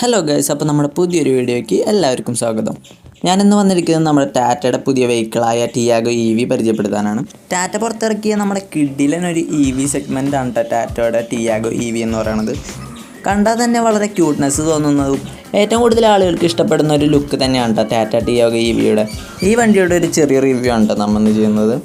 Hello guys അപ്പോൾ നമ്മുടെ പുതിയൊരു വീഡിയോയ്ക്ക് എല്ലാവർക്കും സ്വാഗതം. ഞാനിന്ന് വന്നിരിക്കുന്നത് നമ്മുടെ ടാറ്റയുടെ പുതിയ വെഹിക്കിളായ ടിയാഗോ ഇ വി പരിചയപ്പെടുത്താനാണ്. ടാറ്റ പുറത്തിറക്കിയ നമ്മുടെ കിഡിലൻ ഒരു ഇ വി സെഗ്മെന്റ് ആണ് ടാറ്റയുടെ ടിയാഗോ ഇ വി എന്ന് പറയുന്നത്. കണ്ടാൽ തന്നെ വളരെ ക്യൂട്ട്നെസ് തോന്നുന്നതും ഏറ്റവും കൂടുതൽ ആളുകൾക്ക് ഇഷ്ടപ്പെടുന്ന ഒരു ലുക്ക് തന്നെയാണ് ടാറ്റ ടിയാഗോ ഇ വിയുടെ ഈ വണ്ടിയുടെ ഒരു ചെറിയ റിവ്യൂ ആണ് ട്ടോ നമ്മൾ ചെയ്യുന്നത്.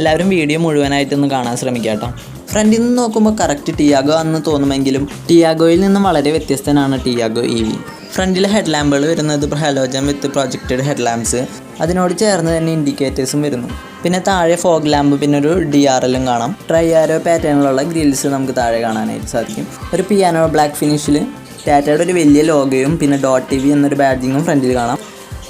എല്ലാവരും വീഡിയോ മുഴുവനായിട്ടൊന്ന് കാണാൻ ശ്രമിക്കാം കേട്ടോ ഫ്രണ്ടിൽ നിന്ന് നോക്കുമ്പോൾ കറക്റ്റ് ടിയാഗോ ആണെന്ന് തോന്നുമെങ്കിലും ടിയാഗോയിൽ നിന്നും വളരെ വ്യത്യസ്തനാണ് ടിയാഗോ ഇ വി. ഫ്രണ്ടിലെ ഹെഡ് ലാമ്പുകൾ വരുന്നത് halogen with projected head lamps അതിനോട് ചേർന്ന് തന്നെ ഇൻഡിക്കേറ്റേഴ്സും വരുന്നു. പിന്നെ താഴെ ഫോഗ് ലാമ്പ് പിന്നെ ഒരു ഡി ആർ എല്ലും കാണാം. ട്രൈ ആരോ പാറ്റേണിലുള്ള ഗ്രിൽസ് നമുക്ക് താഴെ കാണാനായിട്ട് സാധിക്കും. ഒരു പിയാനോ ബ്ലാക്ക് ഫിനിഷിൽ ടാറ്റയുടെ ഒരു വലിയ ലോഗയും പിന്നെ ഡോട്ട് ടി വി എന്നൊരു ബാഡ്ജിങ്ങും ഫ്രണ്ടിൽ കാണാം.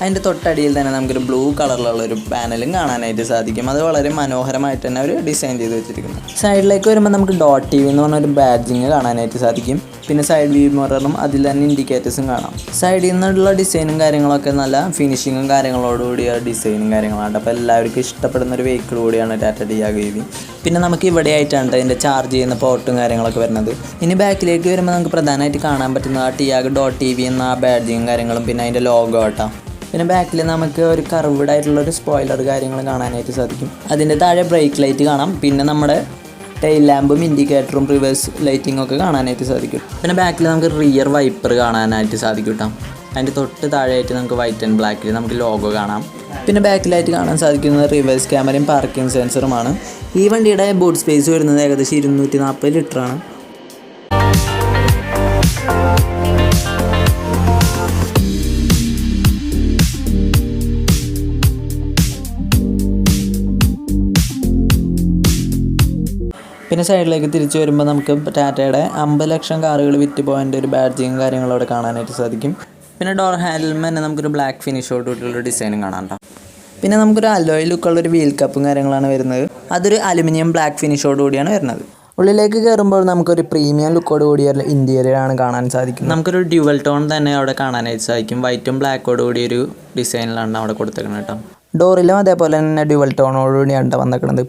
അതിന്റെ തൊട്ടടിയിൽ തന്നെ നമുക്കൊരു ബ്ലൂ കളറിലുള്ള ഒരു പാനലും കാണാനായിട്ട് സാധിക്കും. അത് വളരെ മനോഹരമായിട്ട് തന്നെ അവർ ഡിസൈൻ ചെയ്ത് വെച്ചിരിക്കുന്നു. സൈഡിലേക്ക് വരുമ്പോൾ നമുക്ക് ഡോട്ട് ടി വി എന്ന് പറഞ്ഞ ഒരു ബാഡ്ജിങ് കാണാനായിട്ട് സാധിക്കും. പിന്നെ സൈഡ് വ്യൂ മിററും അതിൽ തന്നെ ഇൻഡിക്കേറ്റേഴ്സും കാണാം. സൈഡിൽ നിന്നുള്ള ഡിസൈനും കാര്യങ്ങളൊക്കെ നല്ല ഫിനിഷിങ്ങും കാര്യങ്ങളോടുകൂടിയ ഡിസൈനും കാര്യങ്ങളാണ്. അപ്പോൾ എല്ലാവർക്കും ഇഷ്ടപ്പെടുന്ന ഒരു വെഹിക്കിൾ കൂടിയാണ് ടാറ്റ ഡിയാഗോ ഇ പിന്നെ നമുക്ക് ഇവിടെ ആയിട്ടാണ് ഇതിന്റെ ചാർജ് ചെയ്യുന്ന പോർട്ടും കാര്യങ്ങളൊക്കെ വരുന്നത്. ഇനി ബാക്കിലേക്ക് വരുമ്പോൾ നമുക്ക് പ്രധാനമായിട്ട് കാണാൻ പറ്റുന്ന ആ ടിയാഗ് ഡോട്ട് ടി വി എന്ന ആ ബാഡ്ജിങ്ങും കാര്യങ്ങളും പിന്നെ അതിന്റെ ലോഗോ ആട്ടോ പിന്നെ ബാക്കിൽ നമുക്ക് ഒരു കർവ്ഡ് ആയിട്ടുള്ള ഒരു സ്പോയിലർ കാര്യങ്ങൾ കാണാനായിട്ട് സാധിക്കും. അതിന്റെ താഴെ ബ്രേക്ക് ലൈറ്റ് കാണാം. പിന്നെ നമ്മുടെ ടെയിൽ ലാമ്പും ഇൻഡിക്കേറ്ററും റിവേഴ്സ് ലൈറ്റിംഗ് ഒക്കെ കാണാനായിട്ട് സാധിക്കും. പിന്നെ ബാക്കിൽ നമുക്ക് റിയർ വൈപ്പർ കാണാനായിട്ട് സാധിക്കും കേട്ടോ അതിന്റെ തൊട്ട് താഴെയായിട്ട് നമുക്ക് വൈറ്റ് ആൻഡ് ബ്ലാക്കിൽ നമുക്ക് ലോഗോ കാണാം. പിന്നെ ബാക്കിലായിട്ട് കാണാൻ സാധിക്കുന്നത് റിവേഴ്സ് ക്യാമറയും പാർക്കിംഗ് സെൻസറുമാണ് ഈ വണ്ടിയുടെ ബൂട്ട് സ്പേസ് വരുന്നത് ഏകദേശം ഇരുന്നൂറ്റി നാൽപ്പത് ലിറ്ററാണ്. പിന്നെ സൈഡിലേക്ക് തിരിച്ചു വരുമ്പോൾ നമുക്ക് ടാറ്റയുടെ അമ്പത് ലക്ഷം കാറുകൾ വിറ്റ് പോയതിന്റെ ഒരു ബാഡ്ജിങ്ങും കാര്യങ്ങളും അവിടെ കാണാനായിട്ട് സാധിക്കും. പിന്നെ ഡോർ ഹാൻഡിൽമ തന്നെ നമുക്കൊരു ബ്ലാക്ക് ഫിനിഷോട് കൂടിയുള്ള ഡിസൈനും കാണാനുണ്ടാവും പിന്നെ നമുക്കൊരു അലോയ് ലുക്കുള്ള ഒരു വീൽ കപ്പും കാര്യങ്ങളാണ് വരുന്നത്. അതൊരു അലുമിനിയം ബ്ലാക്ക് ഫിനിഷോട് കൂടിയാണ് വരുന്നത്. ഉള്ളിലേക്ക് കയറുമ്പോൾ നമുക്കൊരു പ്രീമിയം ലുക്കോട് കൂടിയ ഇന്റീരിയറാണ് കാണാൻ സാധിക്കും നമുക്കൊരു ഡ്യുവൽ ടോൺ തന്നെ അവിടെ കാണാനായിട്ട് സാധിക്കും. വൈറ്റും ബ്ലാക്കോട് കൂടിയൊരു ഡിസൈനിലാണ് അവിടെ കൊടുത്തേക്കുന്നത് കേട്ടോ ഡോറിലും അതേപോലെ തന്നെ ഡ്യുവൽ ടോണോട് കൂടിയാണ് വന്നേക്കുന്നത്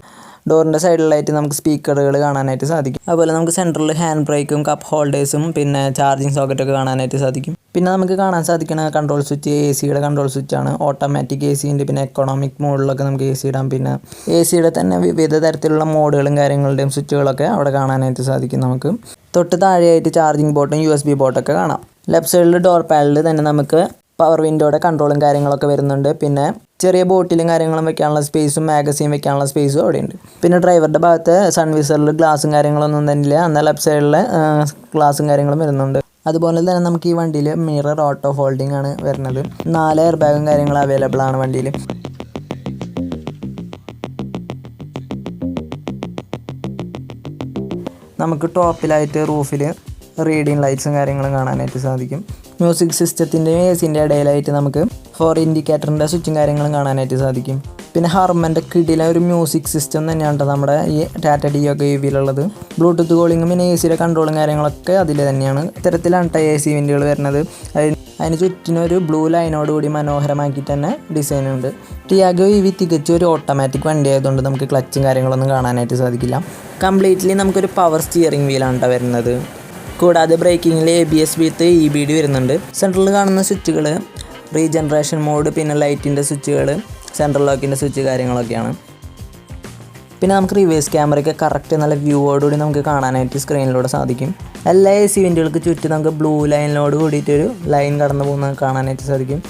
ഡോറിന്റെ സൈഡിലായിട്ട് നമുക്ക് സ്പീക്കറുകൾ കാണാനായിട്ട് സാധിക്കും. അതുപോലെ നമുക്ക് സെന്ററിൽ ഹാൻഡ് ബ്രേക്കും കപ്പ് ഹോൾഡേഴ്സും പിന്നെ ചാർജിങ് സോക്കറ്റൊക്കെ കാണാനായിട്ട് സാധിക്കും. പിന്നെ നമുക്ക് കാണാൻ സാധിക്കുന്ന കൺട്രോൾ സ്വിച്ച് എ സിയുടെ കൺട്രോൾ സ്വിച്ചാണ് ഓട്ടോമാറ്റിക് എ സി ഉണ്ട് പിന്നെ എക്കണോമിക് മോഡിലൊക്കെ നമുക്ക് എ സി ഇടാം. പിന്നെ എ സിയുടെ തന്നെ വിവിധ തരത്തിലുള്ള മോഡുകളും കാര്യങ്ങളുടെയും സ്വിച്ചുകളൊക്കെ അവിടെ കാണാനായിട്ട് സാധിക്കും നമുക്ക്. തൊട്ട് താഴെയായിട്ട് ചാർജിങ് ബോട്ടും യു എസ് ബി ബോട്ടൊക്കെ കാണാം. ലെഫ്റ്റ് സൈഡിൽ ഡോർ പാനലിൽ തന്നെ നമുക്ക് പവർ വിൻഡോയുടെ കൺട്രോളും കാര്യങ്ങളൊക്കെ വരുന്നുണ്ട്. പിന്നെ ചെറിയ ബോട്ടിലും കാര്യങ്ങളും വെക്കാനുള്ള സ്പേസും മാഗസീൻ വെക്കാനുള്ള സ്പേസും അവിടെയുണ്ട്. പിന്നെ ഡ്രൈവറുടെ ഭാഗത്ത് സൺവിസറിൽ ഗ്ലാസും കാര്യങ്ങളൊന്നും തന്നെ ഇല്ല എന്നാൽ ലെഫ്റ്റ് സൈഡിൽ ഗ്ലാസും കാര്യങ്ങളും വരുന്നുണ്ട്. അതുപോലെ തന്നെ നമുക്ക് ഈ വണ്ടിയിൽ മിറർ ഓട്ടോ ഫോൾഡിംഗ് ആണ് വരുന്നത്. നാല് എയർ ബാഗും കാര്യങ്ങളും അവൈലബിൾ ആണ് വണ്ടിയിൽ നമുക്ക് ടോപ്പിലായിട്ട് റൂഫിൽ റീഡിങ് ലൈറ്റ്സും കാര്യങ്ങളും കാണാനായിട്ട് സാധിക്കും. മ്യൂസിക് സിസ്റ്റത്തിന്റെയും എ സിന്റെ ഇടയിലായിട്ട് നമുക്ക് ഫോർ ഇൻഡിക്കേറ്ററിന്റെ സ്വിച്ചും കാര്യങ്ങളും കാണാനായിട്ട് സാധിക്കും. പിന്നെ ഹാർമന്റെ കിടിലെ ഒരു മ്യൂസിക് സിസ്റ്റം തന്നെയാണ് നമ്മുടെ ഈ ടാറ്റ ഡി ഒക്കെ ഇ വിയിലുള്ളത് ബ്ലൂടൂത്ത് കോളിങ്ങും പിന്നെ എ സിയുടെ കൺട്രോളും കാര്യങ്ങളൊക്കെ അതിൽ തന്നെയാണ്. ഇത്തരത്തിലാണ് ട്ടോ എ സി വിൻഡുകൾ വരുന്നത്. അതിന് ചുറ്റിനൊരു ചുറ്റിനും ബ്ലൂ ലൈനോട് കൂടി മനോഹരമാക്കി തന്നെ ഡിസൈൻ ഉണ്ട്. ടിയാഗോ ഇവി തികച്ചും ഒരു ഓട്ടോമാറ്റിക് വണ്ടി ആയതുകൊണ്ട് നമുക്ക് ക്ലച്ചും കാര്യങ്ങളൊന്നും കാണാനായിട്ട് സാധിക്കില്ല. കംപ്ലീറ്റ്ലി നമുക്കൊരു പവർ സ്റ്റിയറിംഗ് വീലാണ് കേട്ടോ വരുന്നത്. കൂടാതെ ബ്രേക്കിങ്ങിൽ A B S with E B D വരുന്നുണ്ട്. സെൻട്രലിൽ കാണുന്ന സ്വിച്ചുകൾ റീജനറേഷൻ മോഡ് പിന്നെ ലൈറ്റിന്റെ സ്വിച്ചുകൾ സെൻട്രൽ ലോക്കിന്റെ സ്വിച്ച് കാര്യങ്ങളൊക്കെയാണ്. പിന്നെ നമുക്ക് റിവേഴ്സ് ക്യാമറയ്ക്ക് കറക്റ്റ് നല്ല വ്യൂവോടുകൂടി നമുക്ക് കാണാനായിട്ട് സ്ക്രീനിലൂടെ സാധിക്കും. എല്ലാ എ സി വിൻഡുകൾക്ക് ചുറ്റും നമുക്ക് ബ്ലൂ ലൈനിനോട് കൂടിയിട്ടൊരു ലൈൻ കടന്നു പോകുന്നത് കാണാനായിട്ട് സാധിക്കും.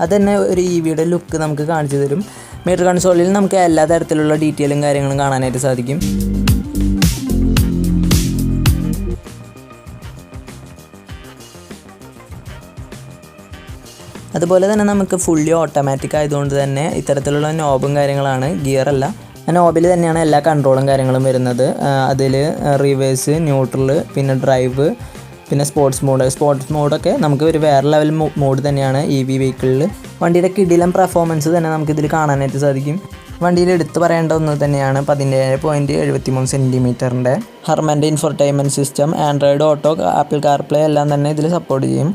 അത് തന്നെ ഒരു ഇ വിയുടെ ലുക്ക് നമുക്ക് കാണിച്ചു തരും. മീറ്റർ കൺസോളിൽ നമുക്ക് എല്ലാ തരത്തിലുള്ള ഡീറ്റെയിലും കാര്യങ്ങളും കാണാനായിട്ട് സാധിക്കും. അതുപോലെ തന്നെ നമുക്ക് ഫുള്ളി ഓട്ടോമാറ്റിക് ആയതുകൊണ്ട് തന്നെ ഇത്തരത്തിലുള്ള നോബും കാര്യങ്ങളാണ് ആ നോബിൽ തന്നെയാണ് എല്ലാ കൺട്രോളും കാര്യങ്ങളും വരുന്നത്. അതിൽ റിവേഴ്സ് ന്യൂട്രൽ പിന്നെ ഡ്രൈവ് പിന്നെ സ്പോർട്സ് മോഡ് സ്പോർട്സ് മോഡൊക്കെ നമുക്ക് ഒരു വേറെ ലെവൽ മോഡ് തന്നെയാണ് ഇ വി വെഹിക്കിളിൽ വണ്ടിയുടെ കിടിലം പെർഫോമൻസ് തന്നെ നമുക്കിതിൽ കാണാനായിട്ട് സാധിക്കും. വണ്ടിയിൽ എടുത്തു പറയേണ്ട ഒന്ന് തന്നെയാണ് പതിനേഴ് പോയിന്റ് എഴുപത്തി മൂന്ന് സെന്റിമീറ്ററിന്റെ ഹർമന്റെ infotainment system Android auto Apple CarPlay എല്ലാം തന്നെ ഇതിൽ സപ്പോർട്ട് ചെയ്യും.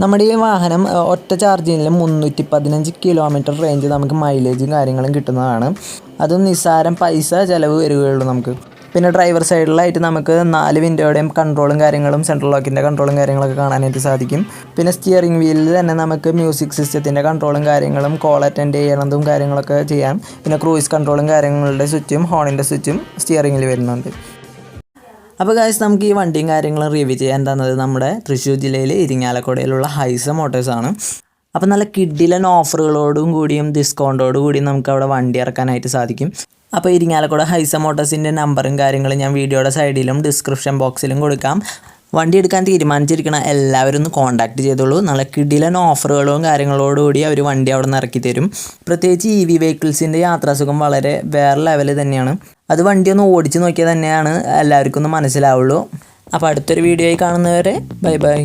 നമ്മുടെ ഈ വാഹനം ഒറ്റ ചാർജിങ്ങിൽ മുന്നൂറ്റി പതിനഞ്ച് കിലോമീറ്റർ റേഞ്ച് നമുക്ക് മൈലേജും കാര്യങ്ങളും കിട്ടുന്നതാണ്. അതും നിസ്സാരം പൈസ ചിലവ് വരികയുള്ളൂ നമുക്ക്. പിന്നെ ഡ്രൈവർ സൈഡിലായിട്ട് നമുക്ക് നാല് വിൻഡോയുടെയും കൺട്രോളും കാര്യങ്ങളും സെൻട്രൽ ലോക്കിന്റെ കൺട്രോളും കാര്യങ്ങളൊക്കെ കാണാനായിട്ട് സാധിക്കും. പിന്നെ സ്റ്റിയറിംഗ് വീലിൽ തന്നെ നമുക്ക് മ്യൂസിക് സിസ്റ്റത്തിന്റെ കൺട്രോളും കാര്യങ്ങളും കോൾ അറ്റൻഡ് ചെയ്യണതും കാര്യങ്ങളൊക്കെ ചെയ്യാം. പിന്നെ ക്രൂയിസ് കൺട്രോളും കാര്യങ്ങളുടെ സ്വിച്ചും ഹോണിന്റെ സ്വിച്ചും സ്റ്റിയറിംഗിൽ വരുന്നുണ്ട്. അപ്പോൾ ഗായ്സ് നമുക്ക് ഈ വണ്ടിയും കാര്യങ്ങളും റിവ്യൂ ചെയ്യാൻ തന്നത് നമ്മുടെ തൃശ്ശൂർ ജില്ലയിലെ ഇരിങ്ങാലക്കുടയിലുള്ള ഹൈസ മോട്ടോഴ്സാണ് അപ്പോൾ നല്ല കിഡിലൻ ഓഫറുകളോടും കൂടിയും ഡിസ്കൗണ്ടോടും കൂടിയും നമുക്ക് അവിടെ വണ്ടി ഇറക്കാനായിട്ട് സാധിക്കും. അപ്പോൾ ഇരിങ്ങാലക്കുട ഹൈസ മോട്ടോഴ്സിന്റെ നമ്പറും കാര്യങ്ങളും ഞാൻ വീഡിയോയുടെ സൈഡിലും ഡിസ്ക്രിപ്ഷൻ ബോക്സിലും കൊടുക്കാം. വണ്ടി എടുക്കാൻ തീരുമാനിച്ചിരിക്കുന്ന എല്ലാവരും ഒന്ന് കോൺടാക്ട് ചെയ്തോളൂ. നല്ല കിടിലൻ ഓഫറുകളും കാര്യങ്ങളോടുകൂടി അവർ വണ്ടി അവിടെ നിന്ന് ഇറക്കി തരും പ്രത്യേകിച്ച് ഇ വി വെഹിക്കിൾസിന്റെ യാത്രാസുഖം വളരെ വേറെ ലെവൽ തന്നെയാണ്. അത് വണ്ടി ഒന്ന് ഓടിച്ച് നോക്കിയാൽ തന്നെയാണ് എല്ലാവർക്കും ഒന്ന് മനസ്സിലാവുള്ളൂ. അപ്പോൾ അടുത്തൊരു വീഡിയോയിൽ കാണുന്നവരെ ബൈ ബൈ.